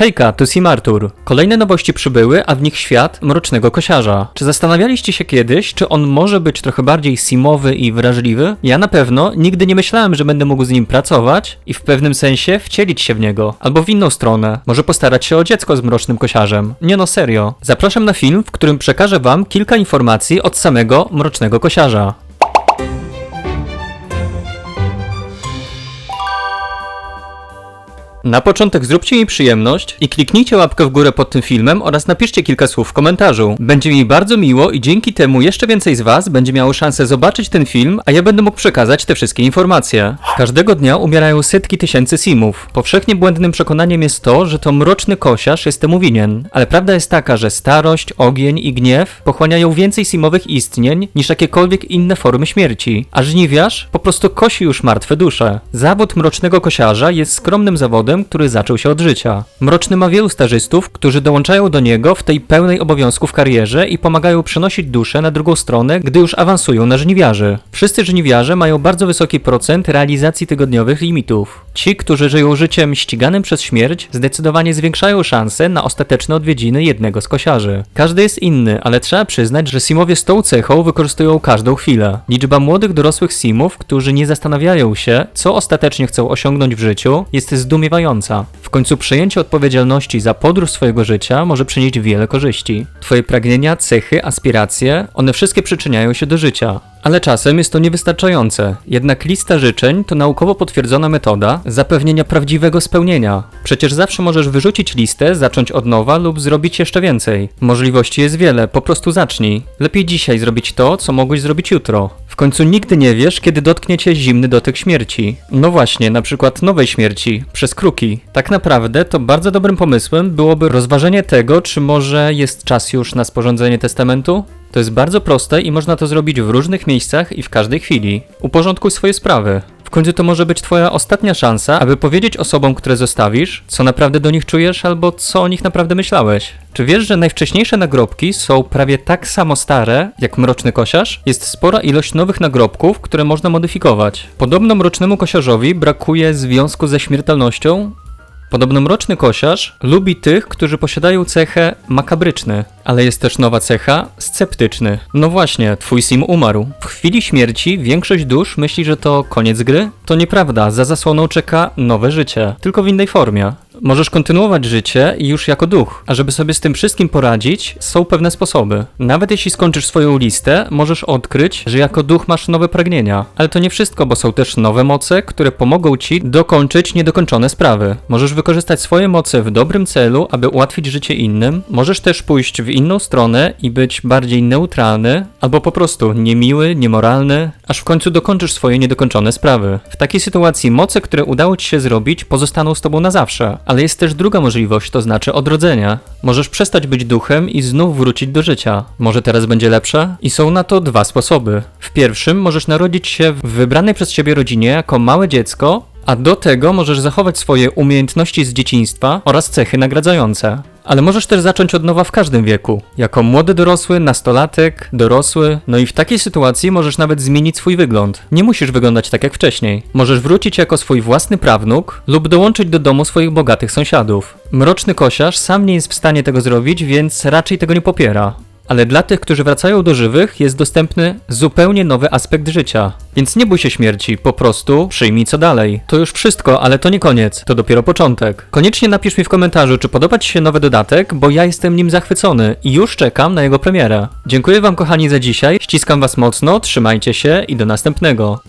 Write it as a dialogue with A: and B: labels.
A: Hejka, tu Sim Artur. Kolejne nowości przybyły, a w nich świat Mrocznego Kosiarza. Czy zastanawialiście się kiedyś, czy on może być trochę bardziej simowy i wrażliwy? Ja na pewno nigdy nie myślałem, że będę mógł z nim pracować i w pewnym sensie wcielić się w niego. Albo w inną stronę. Może postarać się o dziecko z Mrocznym Kosiarzem. Nie no, serio. Zapraszam na film, w którym przekażę wam kilka informacji od samego Mrocznego Kosiarza. Na początek zróbcie mi przyjemność i kliknijcie łapkę w górę pod tym filmem oraz napiszcie kilka słów w komentarzu. Będzie mi bardzo miło i dzięki temu jeszcze więcej z Was będzie miało szansę zobaczyć ten film, a ja będę mógł przekazać te wszystkie informacje. Każdego dnia umierają setki tysięcy simów. Powszechnie błędnym przekonaniem jest to, że to mroczny kosiarz jest temu winien. Ale prawda jest taka, że starość, ogień i gniew pochłaniają więcej simowych istnień niż jakiekolwiek inne formy śmierci. A żniwiarz po prostu kosi już martwe dusze. Zawód mrocznego kosiarza jest skromnym zawodem, który zaczął się od życia. Mroczny ma wielu stażystów, którzy dołączają do niego w tej pełnej obowiązków karierze i pomagają przenosić duszę na drugą stronę, gdy już awansują na żniwiarzy. Wszyscy żniwiarze mają bardzo wysoki procent realizacji tygodniowych limitów. Ci, którzy żyją życiem ściganym przez śmierć, zdecydowanie zwiększają szanse na ostateczne odwiedziny jednego z kosiarzy. Każdy jest inny, ale trzeba przyznać, że simowie z tą cechą wykorzystują każdą chwilę. Liczba młodych dorosłych simów, którzy nie zastanawiają się, co ostatecznie chcą osiągnąć w życiu, jest zdumiewająca. W końcu przejęcie odpowiedzialności za podróż swojego życia może przynieść wiele korzyści. Twoje pragnienia, cechy, aspiracje, one wszystkie przyczyniają się do życia. Ale czasem jest to niewystarczające. Jednak lista życzeń to naukowo potwierdzona metoda zapewnienia prawdziwego spełnienia. Przecież zawsze możesz wyrzucić listę, zacząć od nowa lub zrobić jeszcze więcej. Możliwości jest wiele, po prostu zacznij. Lepiej dzisiaj zrobić to, co mogłeś zrobić jutro. W końcu nigdy nie wiesz, kiedy dotknie cię zimny dotyk śmierci. No właśnie, na przykład nowej śmierci, przez kruki. Tak naprawdę to bardzo dobrym pomysłem byłoby rozważenie tego, czy może jest czas już na sporządzenie testamentu? To jest bardzo proste i można to zrobić w różnych miejscach i w każdej chwili. Uporządkuj swoje sprawy. W końcu to może być twoja ostatnia szansa, aby powiedzieć osobom, które zostawisz, co naprawdę do nich czujesz albo co o nich naprawdę myślałeś. Czy wiesz, że najwcześniejsze nagrobki są prawie tak samo stare jak mroczny kosiarz? Jest spora ilość nowych nagrobków, które można modyfikować. Podobno mrocznemu kosiarzowi brakuje związku ze śmiertelnością, Podobno mroczny kosiarz lubi tych, którzy posiadają cechę makabryczny, ale jest też nowa cecha sceptyczny. No właśnie, twój sim umarł. W chwili śmierci większość dusz myśli, że to koniec gry? To nieprawda, za zasłoną czeka nowe życie, tylko w innej formie. Możesz kontynuować życie i już jako duch, a żeby sobie z tym wszystkim poradzić, są pewne sposoby. Nawet jeśli skończysz swoją listę, możesz odkryć, że jako duch masz nowe pragnienia. Ale to nie wszystko, bo są też nowe moce, które pomogą ci dokończyć niedokończone sprawy. Możesz wykorzystać swoje moce w dobrym celu, aby ułatwić życie innym. Możesz też pójść w inną stronę i być bardziej neutralny, albo po prostu niemiły, niemoralny, aż w końcu dokończysz swoje niedokończone sprawy. W takiej sytuacji moce, które udało ci się zrobić, pozostaną z tobą na zawsze. Ale jest też druga możliwość, to znaczy odrodzenia. Możesz przestać być duchem i znów wrócić do życia. Może teraz będzie lepsze? I są na to dwa sposoby. W pierwszym możesz narodzić się w wybranej przez ciebie rodzinie jako małe dziecko, a do tego możesz zachować swoje umiejętności z dzieciństwa oraz cechy nagradzające. Ale możesz też zacząć od nowa w każdym wieku. Jako młody dorosły, nastolatek, dorosły, no i w takiej sytuacji możesz nawet zmienić swój wygląd. Nie musisz wyglądać tak jak wcześniej. Możesz wrócić jako swój własny prawnuk lub dołączyć do domu swoich bogatych sąsiadów. Mroczny kosiarz sam nie jest w stanie tego zrobić, więc raczej tego nie popiera ale dla tych, którzy wracają do żywych, jest dostępny zupełnie nowy aspekt życia. Więc nie bój się śmierci, po prostu przyjmij co dalej. To już wszystko, ale to nie koniec, to dopiero początek. Koniecznie napisz mi w komentarzu, czy podoba Ci się nowy dodatek, bo ja jestem nim zachwycony i już czekam na jego premierę. Dziękuję Wam kochani za dzisiaj, ściskam Was mocno, trzymajcie się i do następnego.